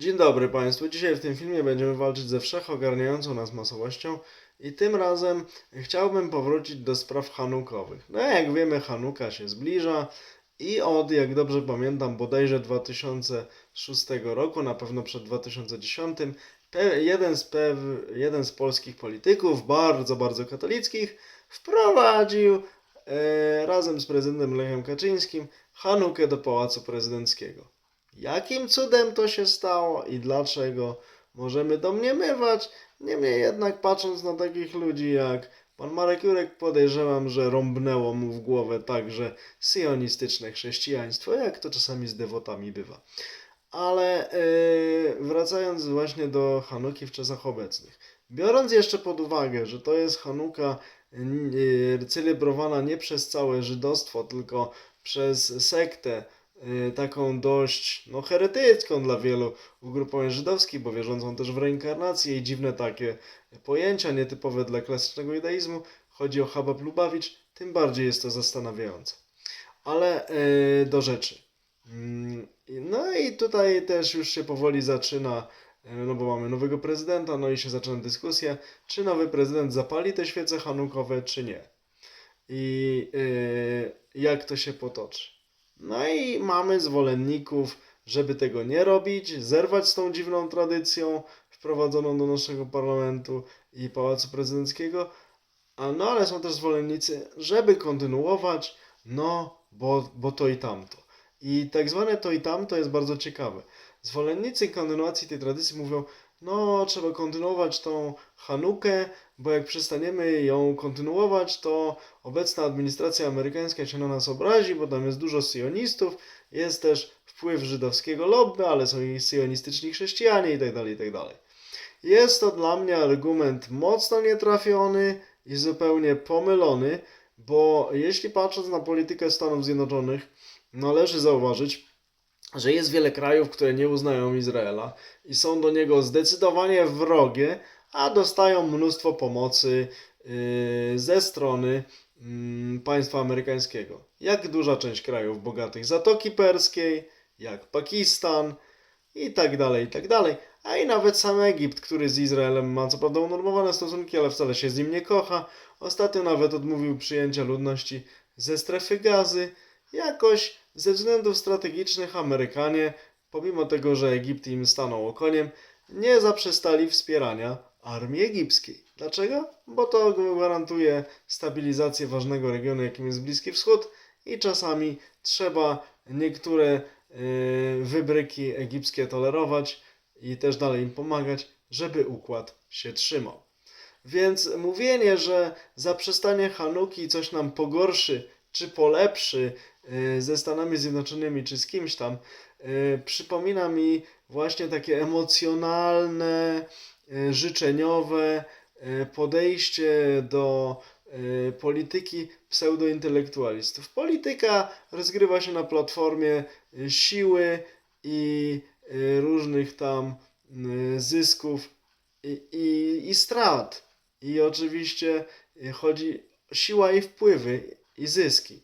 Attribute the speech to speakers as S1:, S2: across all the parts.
S1: Dzień dobry Państwu. Dzisiaj w tym filmie będziemy walczyć ze wszechogarniającą nas masowością i tym razem chciałbym powrócić do spraw hanukowych. No jak wiemy, Hanuka się zbliża i od, jak dobrze pamiętam, bodajże 2006 roku, na pewno przed 2010, pe- jeden z, jeden z polskich polityków, bardzo, bardzo katolickich, wprowadził e, razem z prezydentem Lechem Kaczyńskim Hanukę do Pałacu Prezydenckiego. Jakim cudem to się stało i dlaczego możemy domniemywać? Niemniej jednak patrząc na takich ludzi jak pan Marek Jurek podejrzewam, że rąbnęło mu w głowę także sionistyczne chrześcijaństwo, jak to czasami z dewotami bywa. Ale yy, wracając właśnie do Hanuki w czasach obecnych. Biorąc jeszcze pod uwagę, że to jest Hanuka yy, celebrowana nie przez całe żydostwo, tylko przez sektę taką dość no, heretycką dla wielu ugrupowań żydowskich, bo wierzącą też w reinkarnację i dziwne takie pojęcia nietypowe dla klasycznego judaizmu. Chodzi o Habab Lubawicz, tym bardziej jest to zastanawiające. Ale y, do rzeczy. Mm, No i tutaj też już się powoli zaczyna, y, no bo mamy nowego prezydenta, no i się zaczyna dyskusja, czy nowy prezydent zapali te świece hanukowe, czy nie. I y, jak to się potoczy. No i mamy zwolenników, żeby tego nie robić, zerwać z tą dziwną tradycją wprowadzoną do naszego parlamentu i pałacu prezydenckiego. A no ale są też zwolennicy, żeby kontynuować, no bo, bo to i tamto. I tak zwane to i tamto jest bardzo ciekawe. Zwolennicy kontynuacji tej tradycji mówią, no trzeba kontynuować tą Hanukę, bo jak przestaniemy ją kontynuować, to obecna administracja amerykańska się na nas obrazi, bo tam jest dużo sionistów, jest też wpływ żydowskiego lobby, ale są i sionistyczni chrześcijanie itd., itd. Jest to dla mnie argument mocno nietrafiony i zupełnie pomylony, bo jeśli patrząc na politykę Stanów Zjednoczonych, należy zauważyć, że jest wiele krajów, które nie uznają Izraela i są do niego zdecydowanie wrogie, a dostają mnóstwo pomocy yy, ze strony mm, państwa amerykańskiego. Jak duża część krajów bogatych Zatoki Perskiej, jak Pakistan i tak dalej, i tak dalej. A i nawet sam Egipt, który z Izraelem ma co prawda unormowane stosunki, ale wcale się z nim nie kocha. Ostatnio nawet odmówił przyjęcia ludności ze strefy gazy. Jakoś ze względów strategicznych Amerykanie, pomimo tego, że Egipt im stanął okoniem, nie zaprzestali wspierania armii egipskiej. Dlaczego? Bo to gwarantuje stabilizację ważnego regionu, jakim jest Bliski Wschód i czasami trzeba niektóre yy, wybryki egipskie tolerować i też dalej im pomagać, żeby układ się trzymał. Więc mówienie, że zaprzestanie Hanuki coś nam pogorszy czy polepszy yy, ze Stanami Zjednoczonymi czy z kimś tam, yy, przypomina mi właśnie takie emocjonalne, yy, życzeniowe podejście do polityki pseudointelektualistów. Polityka rozgrywa się na platformie siły i różnych tam zysków i, i, i strat. I oczywiście chodzi siła i wpływy i zyski.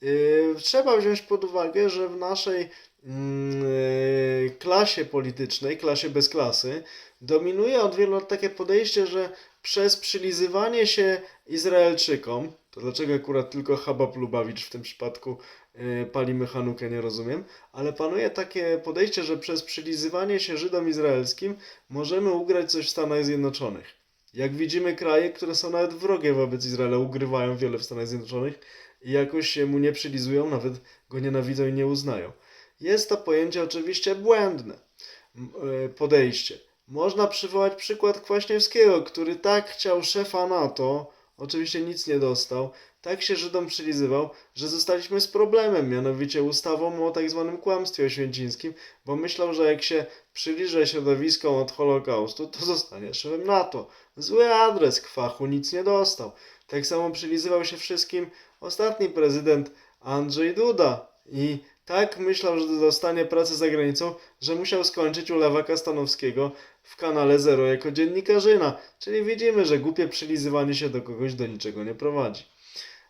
S1: Yy, Trzeba wziąć pod uwagę, że w naszej mm, yy, klasie politycznej, klasie bez klasy, dominuje od wielu lat takie podejście, że przez przylizywanie się Izraelczykom, to dlaczego akurat tylko Habab Lubawicz w tym przypadku yy, palimy Hanukę, nie rozumiem, ale panuje takie podejście, że przez przylizywanie się Żydom izraelskim możemy ugrać coś w Stanach Zjednoczonych. Jak widzimy, kraje, które są nawet wrogie wobec Izraela, ugrywają wiele w Stanach Zjednoczonych i jakoś się mu nie przylizują, nawet go nienawidzą i nie uznają. Jest to pojęcie oczywiście błędne e, podejście. Można przywołać przykład Kwaśniewskiego, który tak chciał szefa NATO, oczywiście nic nie dostał, tak się Żydom przylizywał, że zostaliśmy z problemem, mianowicie ustawą o tak zwanym kłamstwie oświęcińskim, bo myślał, że jak się przyliże środowiskom od Holokaustu, to zostanie szefem NATO. Zły adres, kwachu nic nie dostał. Tak samo przylizywał się wszystkim ostatni prezydent Andrzej Duda i tak myślał, że dostanie pracę za granicą, że musiał skończyć u Lewaka Stanowskiego w kanale Zero jako dziennikarzyna. Czyli widzimy, że głupie przylizywanie się do kogoś do niczego nie prowadzi.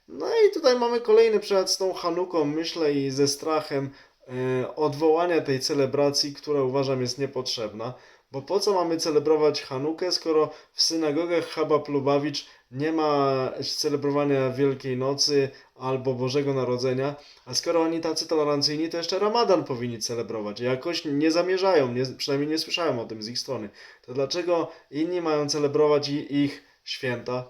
S1: No i tutaj mamy kolejny przykład z tą Hanuką, myślę, i ze strachem e, odwołania tej celebracji, która uważam jest niepotrzebna. Bo po co mamy celebrować Hanukę, skoro w synagogach Chabab Lubawicz nie ma celebrowania Wielkiej Nocy albo Bożego Narodzenia, a skoro oni tacy tolerancyjni, to jeszcze Ramadan powinni celebrować. Jakoś nie zamierzają, nie, przynajmniej nie słyszałem o tym z ich strony. To dlaczego inni mają celebrować ich święta?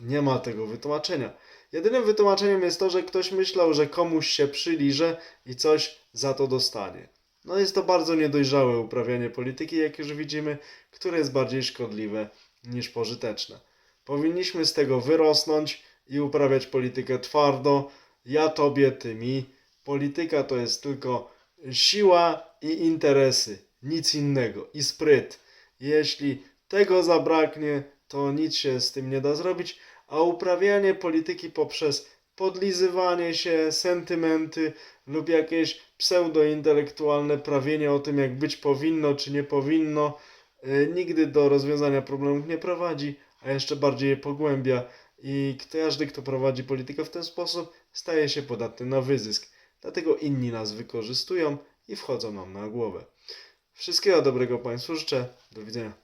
S1: Nie ma tego wytłumaczenia. Jedynym wytłumaczeniem jest to, że ktoś myślał, że komuś się przyliże i coś za to dostanie. No jest to bardzo niedojrzałe uprawianie polityki, jak już widzimy, które jest bardziej szkodliwe niż pożyteczne. Powinniśmy z tego wyrosnąć i uprawiać politykę twardo. Ja tobie, ty mi. Polityka to jest tylko siła i interesy, nic innego i spryt. Jeśli tego zabraknie, to nic się z tym nie da zrobić, a uprawianie polityki poprzez podlizywanie się, sentymenty lub jakieś pseudointelektualne prawienie o tym, jak być powinno czy nie powinno, y, nigdy do rozwiązania problemów nie prowadzi, a jeszcze bardziej je pogłębia. I każdy, kto prowadzi politykę w ten sposób, staje się podatny na wyzysk. Dlatego inni nas wykorzystują i wchodzą nam na głowę. Wszystkiego dobrego Państwu życzę. Do widzenia.